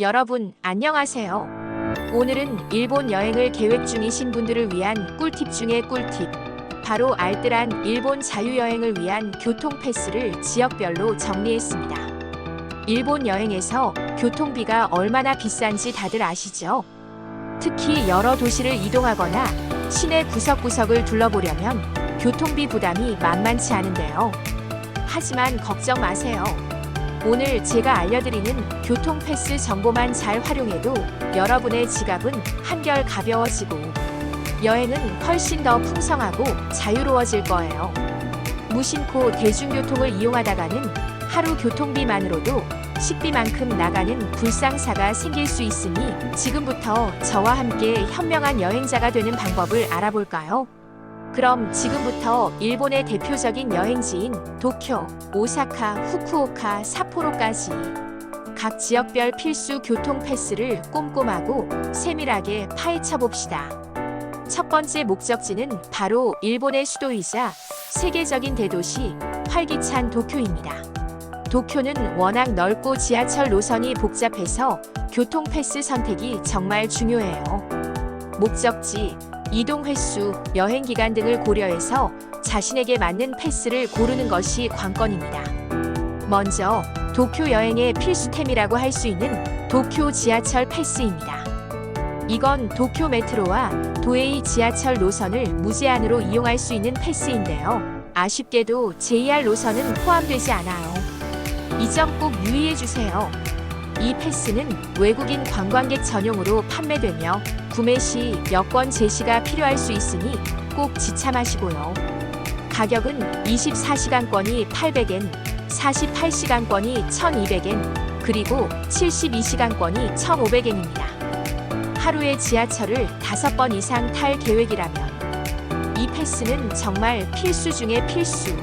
여러분, 안녕하세요. 오늘은 일본 여행을 계획 중이신 분들을 위한 꿀팁 중의 꿀팁. 바로 알뜰한 일본 자유여행을 위한 교통 패스를 지역별로 정리했습니다. 일본 여행에서 교통비가 얼마나 비싼지 다들 아시죠? 특히 여러 도시를 이동하거나 시내 구석구석을 둘러보려면 교통비 부담이 만만치 않은데요. 하지만 걱정 마세요. 오늘 제가 알려드리는 교통 패스 정보만 잘 활용해도 여러분의 지갑은 한결 가벼워지고 여행은 훨씬 더 풍성하고 자유로워질 거예요. 무심코 대중교통을 이용하다가는 하루 교통비만으로도 식비만큼 나가는 불상사가 생길 수 있으니 지금부터 저와 함께 현명한 여행자가 되는 방법을 알아볼까요? 그럼 지금부터 일본의 대표적인 여행지인 도쿄, 오사카, 후쿠오카, 삿포로까지 각 지역별 필수 교통 패스를 꼼꼼하고 세밀하게 파헤쳐 봅시다. 첫 번째 목적지는 바로 일본의 수도이자 세계적인 대도시 활기찬 도쿄입니다. 도쿄는 워낙 넓고 지하철 노선이 복잡해서 교통 패스 선택이 정말 중요해요. 목적지, 이동 횟수, 여행 기간 등을 고려해서 자신에게 맞는 패스를 고르는 것이 관건입니다. 먼저 도쿄 여행의 필수템이라고 할 수 있는 도쿄 지하철 패스입니다. 이건 도쿄 메트로와 도에이 지하철 노선을 무제한으로 이용할 수 있는 패스인데요. 아쉽게도 JR 노선은 포함되지 않아요. 이 점 꼭 유의해 주세요. 이 패스는 외국인 관광객 전용으로 판매되며 구매 시 여권 제시가 필요할 수 있으니 꼭 지참하시고요. 가격은 24시간권이 800엔, 48시간권이 1200엔, 그리고 72시간권이 1500엔입니다. 하루에 지하철을 5번 이상 탈 계획이라면 이 패스는 정말 필수 중의 필수.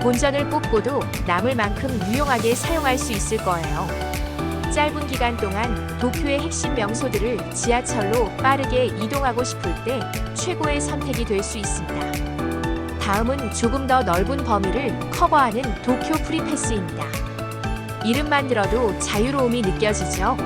본전을 뽑고도 남을 만큼 유용하게 사용할 수 있을 거예요. 짧은 기간 동안 도쿄의 핵심 명소들을 지하철로 빠르게 이동하고 싶을 때 최고의 선택이 될 수 있습니다. 다음은 조금 더 넓은 범위를 커버하는 도쿄 프리패스입니다. 이름만 들어도 자유로움이 느껴지죠?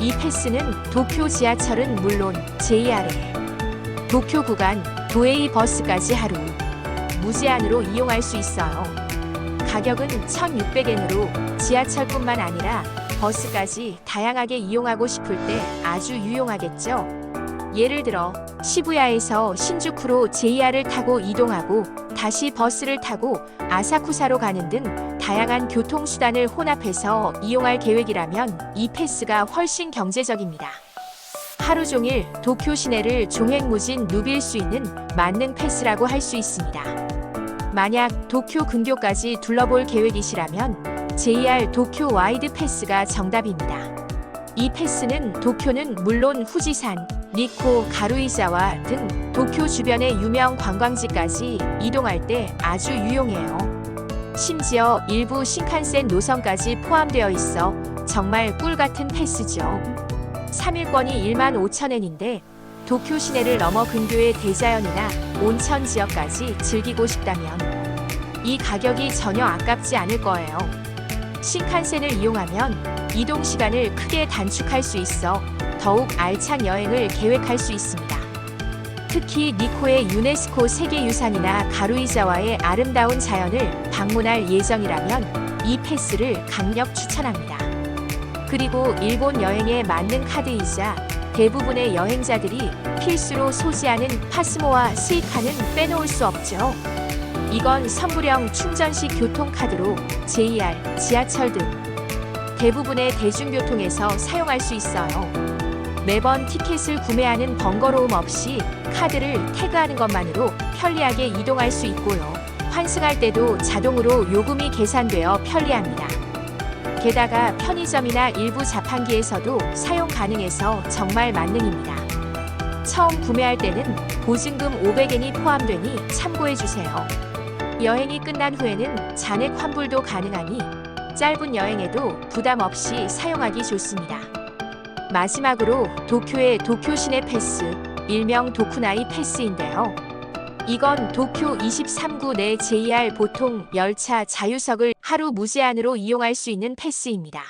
이 패스는 도쿄 지하철은 물론 JR에 도쿄 구간 도에이 버스까지 하루 무제한으로 이용할 수 있어요. 가격은 1,600엔으로 지하철뿐만 아니라 버스까지 다양하게 이용하고 싶을 때 아주 유용하겠죠. 예를 들어 시부야에서 신주쿠로 JR을 타고 이동하고 다시 버스를 타고 아사쿠사로 가는 등 다양한 교통수단을 혼합해서 이용할 계획이라면 이 패스가 훨씬 경제적입니다. 하루 종일 도쿄 시내를 종횡무진 누빌 수 있는 만능 패스라고 할 수 있습니다. 만약 도쿄 근교까지 둘러볼 계획이시라면 JR 도쿄 와이드 패스가 정답입니다. 이 패스는 도쿄는 물론 후지산, 니코, 가루이자와 등 도쿄 주변의 유명 관광지까지 이동할 때 아주 유용해요. 심지어 일부 신칸센 노선까지 포함되어 있어 정말 꿀 같은 패스죠. 3일권이 1만 5천엔인데 도쿄 시내를 넘어 근교의 대자연이나 온천 지역까지 즐기고 싶다면 이 가격이 전혀 아깝지 않을 거예요. 신칸센을 이용하면 이동 시간을 크게 단축할 수 있어 더욱 알찬 여행을 계획할 수 있습니다. 특히 니코의 유네스코 세계유산이나 가루이자와의 아름다운 자연을 방문할 예정이라면 이 패스를 강력 추천합니다. 그리고 일본 여행에 맞는 카드이자 대부분의 여행자들이 필수로 소지하는 파스모와 스이카는 빼놓을 수 없죠. 이건 선불형 충전식 교통카드로 JR, 지하철 등 대부분의 대중교통에서 사용할 수 있어요. 매번 티켓을 구매하는 번거로움 없이 카드를 태그하는 것만으로 편리하게 이동할 수 있고요. 환승할 때도 자동으로 요금이 계산되어 편리합니다. 게다가 편의점이나 일부 자판기에서도 사용 가능해서 정말 만능입니다. 처음 구매할 때는 보증금 500엔이 포함되니 참고해 주세요. 여행이 끝난 후에는 잔액 환불도 가능하니 짧은 여행에도 부담 없이 사용하기 좋습니다. 마지막으로 도쿄의 도쿄 시내 패스, 일명 도쿠나이 패스인데요. 이건 도쿄 23구 내 JR 보통 열차 자유석을 하루 무제한으로 이용할 수 있는 패스입니다.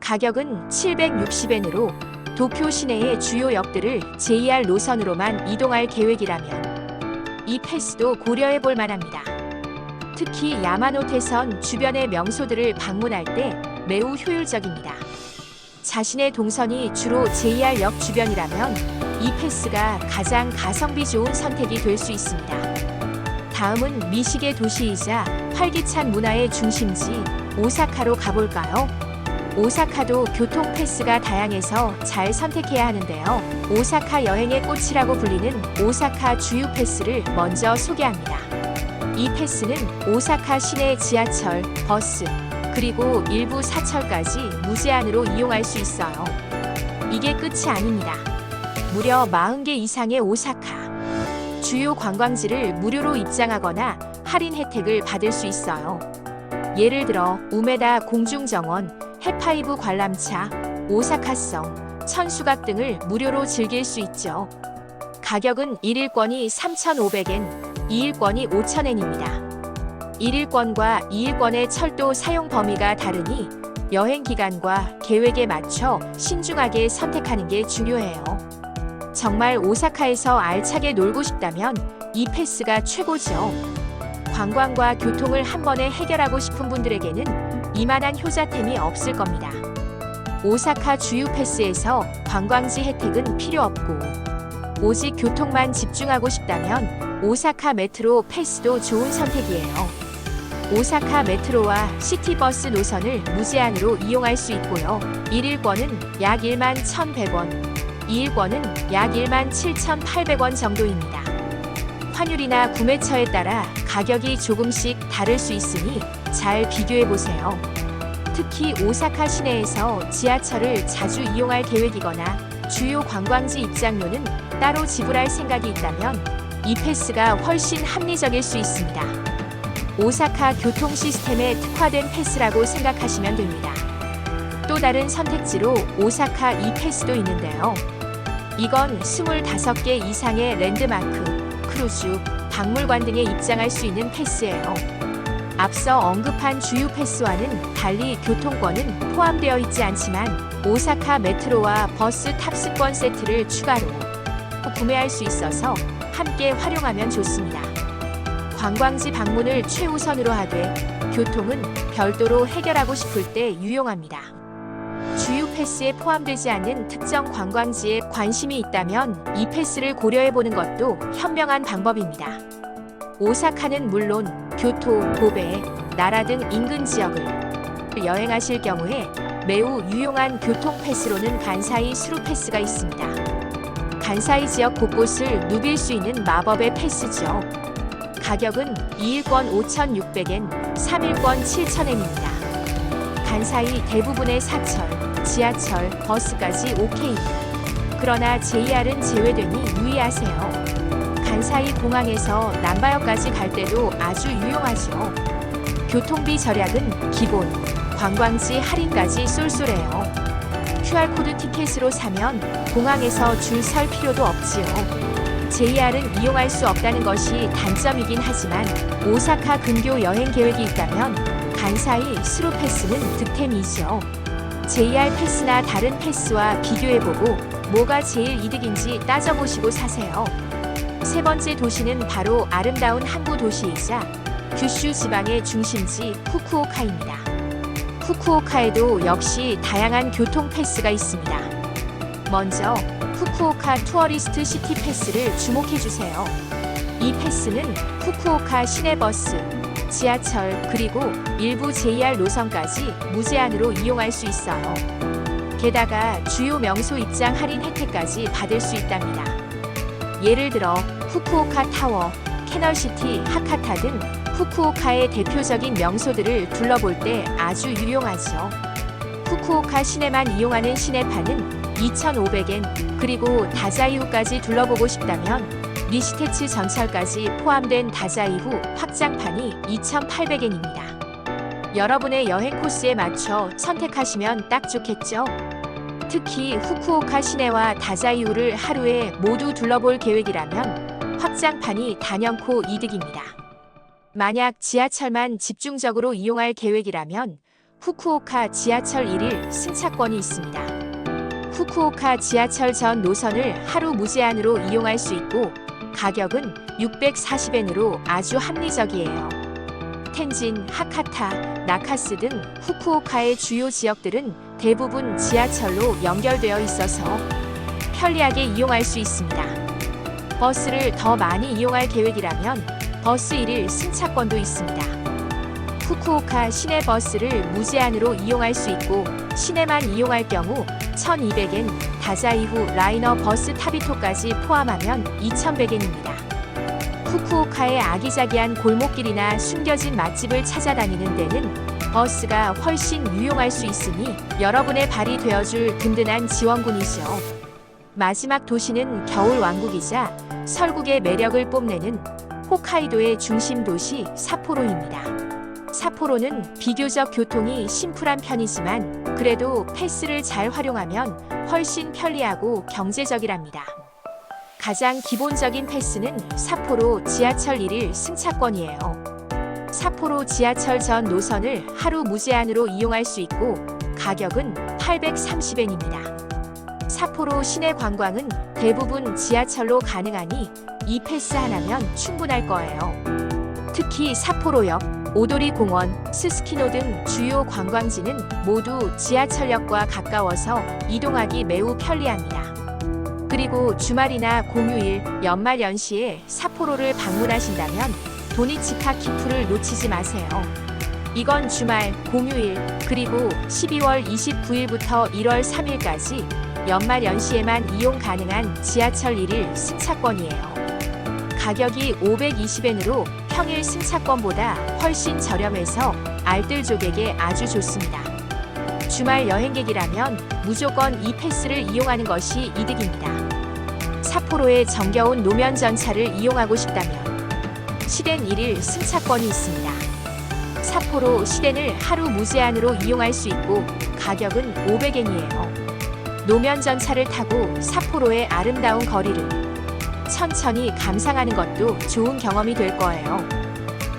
가격은 760엔으로 도쿄 시내의 주요 역들을 JR 노선으로만 이동할 계획이라면 이 패스도 고려해 볼 만합니다. 특히 야마노테선 주변의 명소들을 방문할 때 매우 효율적입니다. 자신의 동선이 주로 JR역 주변이라면 이 패스가 가장 가성비 좋은 선택이 될 수 있습니다. 다음은 미식의 도시이자 활기찬 문화의 중심지 오사카로 가볼까요? 오사카도 교통 패스가 다양해서 잘 선택해야 하는데요. 오사카 여행의 꽃이라고 불리는 오사카 주유 패스를 먼저 소개합니다. 이 패스는 오사카 시내 지하철, 버스, 그리고 일부 사철까지 무제한으로 이용할 수 있어요. 이게 끝이 아닙니다. 무려 40개 이상의 오사카 주요 관광지를 무료로 입장하거나 할인 혜택을 받을 수 있어요. 예를 들어 우메다 공중정원, 해파이브 관람차, 오사카성, 천수각 등을 무료로 즐길 수 있죠. 가격은 1일권이 3,500엔, 2일권이 5,000엔입니다. 1일권과 2일권의 철도 사용 범위가 다르니 여행 기간과 계획에 맞춰 신중하게 선택하는 게 중요해요. 정말 오사카에서 알차게 놀고 싶다면 이 패스가 최고죠. 관광과 교통을 한 번에 해결하고 싶은 분들에게는 이만한 효자템이 없을 겁니다. 오사카 주유 패스에서 관광지 혜택은 필요 없고 오직 교통만 집중하고 싶다면 오사카 메트로 패스도 좋은 선택이에요. 오사카 메트로와 시티버스 노선을 무제한으로 이용할 수 있고요. 1일권은 약 1만 1,100원, 2일권은 약 1만 7,800원 정도입니다. 환율이나 구매처에 따라 가격이 조금씩 다를 수 있으니 잘 비교해 보세요. 특히 오사카 시내에서 지하철을 자주 이용할 계획이거나 주요 관광지 입장료는 따로 지불할 생각이 있다면 이 패스가 훨씬 합리적일 수 있습니다. 오사카 교통 시스템에 특화된 패스라고 생각하시면 됩니다. 또 다른 선택지로 오사카 이 패스도 있는데요. 이건 25개 이상의 랜드마크, 크루즈, 박물관 등에 입장할 수 있는 패스예요. 앞서 언급한 주유 패스와는 달리 교통권은 포함되어 있지 않지만 오사카 메트로와 버스 탑승권 세트를 추가로 구매할 수 있어서 함께 활용하면 좋습니다. 관광지 방문을 최우선으로 하되 교통은 별도로 해결하고 싶을 때 유용합니다. 주유 패스에 포함되지 않는 특정 관광지에 관심이 있다면 이 패스를 고려해 보는 것도 현명한 방법입니다. 오사카는 물론 교토, 고베, 나라 등 인근 지역을 여행하실 경우에 매우 유용한 교통 패스로는 간사이 수루 패스가 있습니다. 간사이 지역 곳곳을 누빌 수 있는 마법의 패스죠. 가격은 2일권 5,600엔, 3일권 7,000엔입니다. 간사이 대부분의 사철, 지하철, 버스까지 OK. 그러나 JR은 제외되니 유의하세요. 간사이 공항에서 남바역까지 갈 때도 아주 유용하죠. 교통비 절약은 기본, 관광지 할인까지 쏠쏠해요. QR코드 티켓으로 사면 공항에서 줄 설 필요도 없지요. JR은 이용할 수 없다는 것이 단점이긴 하지만 오사카 근교 여행 계획이 있다면 간사이 스루 패스는 득템이죠. JR 패스나 다른 패스와 비교해보고 뭐가 제일 이득인지 따져보시고 사세요. 세 번째 도시는 바로 아름다운 항구 도시이자 규슈 지방의 중심지 후쿠오카입니다. 후쿠오카에도 역시 다양한 교통 패스가 있습니다. 먼저 후쿠오카 투어리스트 시티 패스를 주목해 주세요. 이 패스는 후쿠오카 시내버스, 지하철, 그리고 일부 JR 노선까지 무제한으로 이용할 수 있어요. 게다가 주요 명소 입장 할인 혜택까지 받을 수 있답니다. 예를 들어 후쿠오카 타워, 캐널시티, 하카타 등 후쿠오카의 대표적인 명소들을 둘러볼 때 아주 유용하죠. 후쿠오카 시내만 이용하는 시내파는 2,500엔, 그리고 다자이후까지 둘러보고 싶다면 니시테츠 전철까지 포함된 다자이후 확장판이 2,800엔입니다. 여러분의 여행 코스에 맞춰 선택하시면 딱 좋겠죠? 특히 후쿠오카 시내와 다자이후를 하루에 모두 둘러볼 계획이라면 확장판이 단연코 이득입니다. 만약 지하철만 집중적으로 이용할 계획이라면 후쿠오카 지하철 1일 승차권이 있습니다. 후쿠오카 지하철 전 노선을 하루 무제한으로 이용할 수 있고 가격은 640엔으로 아주 합리적이에요. 텐진, 하카타, 나카스 등 후쿠오카의 주요 지역들은 대부분 지하철로 연결되어 있어서 편리하게 이용할 수 있습니다. 버스를 더 많이 이용할 계획이라면 버스 1일 승차권도 있습니다. 후쿠오카 시내 버스를 무제한으로 이용할 수 있고 시내만 이용할 경우 1,200엔, 다자 이후 라이너 버스 타비토까지 포함하면 2,100엔입니다. 후쿠오카의 아기자기한 골목길이나 숨겨진 맛집을 찾아다니는 데는 버스가 훨씬 유용할 수 있으니 여러분의 발이 되어줄 든든한 지원군이죠. 마지막 도시는 겨울 왕국이자 설국의 매력을 뽐내는 홋카이도의 중심 도시 삿포로입니다. 삿포로는 비교적 교통이 심플한 편이지만 그래도 패스를 잘 활용하면 훨씬 편리하고 경제적이랍니다. 가장 기본적인 패스는 삿포로 지하철 1일 승차권이에요. 삿포로 지하철 전 노선을 하루 무제한으로 이용할 수 있고 가격은 830엔입니다. 삿포로 시내 관광은 대부분 지하철로 가능하니 이 패스 하나면 충분할 거예요. 특히 삿포로역, 오도리 공원, 스스키노 등 주요 관광지는 모두 지하철역과 가까워서 이동하기 매우 편리합니다. 그리고 주말이나 공휴일, 연말 연시에 삿포로를 방문하신다면 도니치카 키프를 놓치지 마세요. 이건 주말, 공휴일, 그리고 12월 29일부터 1월 3일까지 연말 연시에만 이용 가능한 지하철 1일 승차권이에요. 가격이 520엔으로 평일 승차권보다 훨씬 저렴해서 알뜰족에게 아주 좋습니다. 주말 여행객이라면 무조건 이 패스를 이용하는 것이 이득입니다. 삿포로의 정겨운 노면 전차를 이용하고 싶다면 시덴 1일 승차권이 있습니다. 삿포로 시덴을 하루 무제한으로 이용할 수 있고 가격은 500엔이에요. 노면 전차를 타고 삿포로의 아름다운 거리를 천천히 감상하는 것도 좋은 경험이 될 거예요.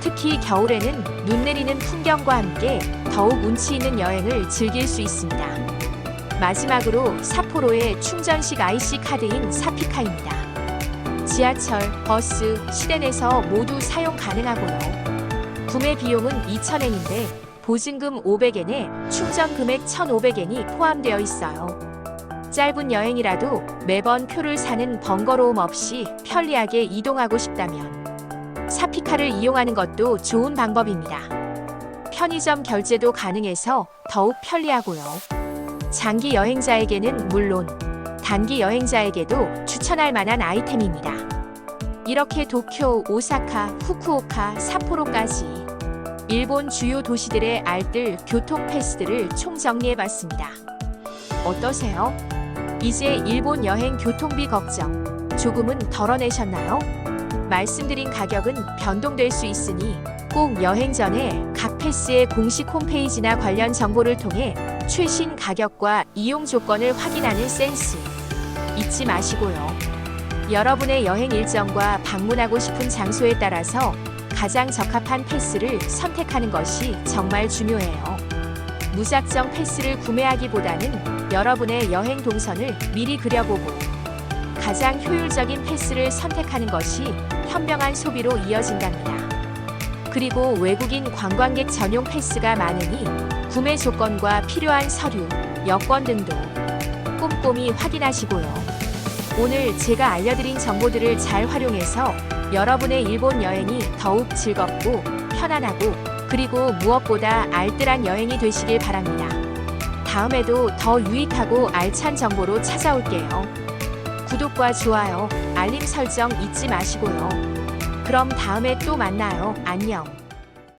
특히 겨울에는 눈 내리는 풍경과 함께 더욱 운치 있는 여행을 즐길 수 있습니다. 마지막으로 삿포로의 충전식 IC 카드인 사피카입니다. 지하철, 버스, 시덴에서 모두 사용 가능하고요. 구매 비용은 2,000엔인데 보증금 500엔에 충전 금액 1,500엔이 포함되어 있어요. 짧은 여행이라도 매번 표를 사는 번거로움 없이 편리하게 이동하고 싶다면 사피카를 이용하는 것도 좋은 방법입니다. 편의점 결제도 가능해서 더욱 편리하고요. 장기 여행자에게는 물론 단기 여행자에게도 추천할 만한 아이템입니다. 이렇게 도쿄, 오사카, 후쿠오카, 삿포로까지 일본 주요 도시들의 알뜰 교통 패스들을 총정리해봤습니다. 어떠세요? 이제 일본 여행 교통비 걱정 조금은 덜어내셨나요? 말씀드린 가격은 변동될 수 있으니 꼭 여행 전에 각 패스의 공식 홈페이지나 관련 정보를 통해 최신 가격과 이용 조건을 확인하는 센스 잊지 마시고요. 여러분의 여행 일정과 방문하고 싶은 장소에 따라서 가장 적합한 패스를 선택하는 것이 정말 중요해요. 무작정 패스를 구매하기보다는 여러분의 여행 동선을 미리 그려보고 가장 효율적인 패스를 선택하는 것이 현명한 소비로 이어진답니다. 그리고 외국인 관광객 전용 패스가 많으니 구매 조건과 필요한 서류, 여권 등도 꼼꼼히 확인하시고요. 오늘 제가 알려드린 정보들을 잘 활용해서 여러분의 일본 여행이 더욱 즐겁고 편안하고 그리고 무엇보다 알뜰한 여행이 되시길 바랍니다. 다음에도 더 유익하고 알찬 정보로 찾아올게요. 구독과 좋아요, 알림 설정 잊지 마시고요. 그럼 다음에 또 만나요. 안녕.